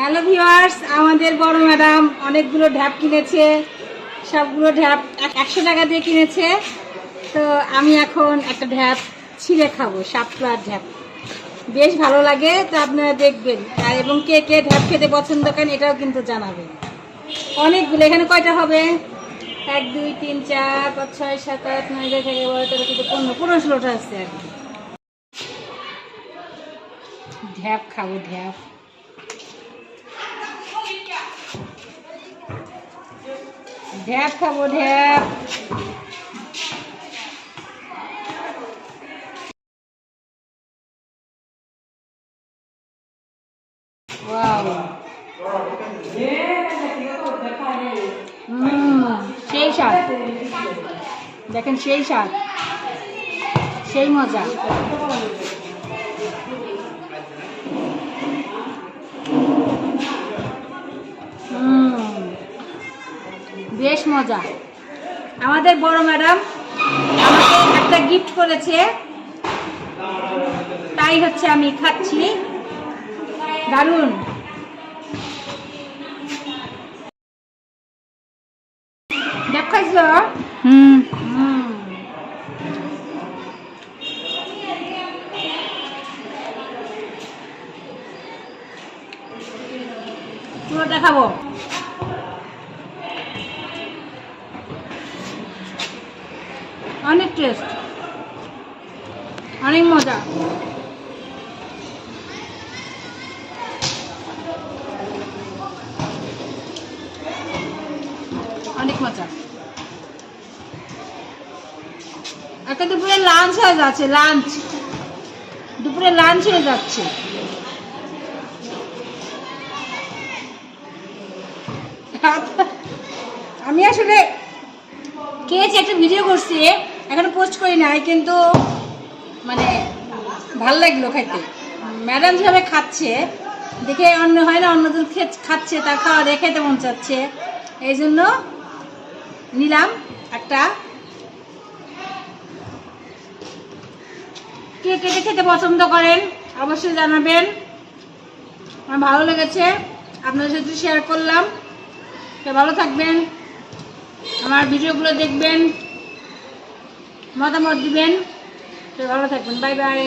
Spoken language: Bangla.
হ্যালো ভিউয়ার্স আমাদের বড় ম্যাডাম অনেকগুলো ঢ্যাপ কিনেছে। সবগুলো ঢ্যাপ এক- একশো টাকা দিয়ে কিনেছে। তো আমি এখন একটা ঢ্যাপ ছিঁড়ে খাব সাপলার ঢ্যাপ বেশ ভালো লাগে, তো আপনারা দেখবেন। আর এবং কে কে ঢ্যাপ খেতে পছন্দ করেন, এটাও কিন্তু জানাবেন। অনেকগুলো, এখানে কয়টা হবে? এক, দুই, তিন, চার, পাঁচ, ছয়, সাত, আট, নয়, দশ, এগারো তেরো, চোদ্দ, পনেরো পনেরো, ষোলোটা আছে আর কি। ঢ্যাপ খাব ঢ্যাপ ঢ্যাপ খাব ঢ্যাপ সেই স্বাদ। দেখেন সেই স্বাদ। সেই মজা। বেশ মজা। আমাদের বড় ম্যাডাম আমাকে একটা গিফট করেছে। তাই হচ্ছে আমি খাচ্ছি। দারুণ। দেখাইছ? হুম। হুম। পুরোটা খাব অনেক টেস্ট। অনেক মজা। অনেক মজা। একটা দুপুরে লাঞ্চ হয়ে যাচ্ছে লাঞ্চ দুপুরে লাঞ্চ হয়ে যাচ্ছে। আমি আসলে খেয়েছি, একটা ভিডিও করছি। এখনও পোস্ট করি নাই, কিন্তু মানে ভালো লাগল খাইতে ম্যাডাম যেভাবে খাচ্ছে, দেখে অন্য হয় না অন্যজন খাচ্ছে, তার খাওয়া দেখে মন চাচ্ছে। এই জন্য নিলাম একটা। কে কেটে খেতে পছন্দ করেন, অবশ্যই জানাবেন। আমার ভালো লেগেছে, আপনাদের সাথে শেয়ার করলাম। ভালো থাকবেন, আমার ভিডিওগুলো দেখবেন। মতামত দিবেন। ভালো থাকবেন। Bye bye.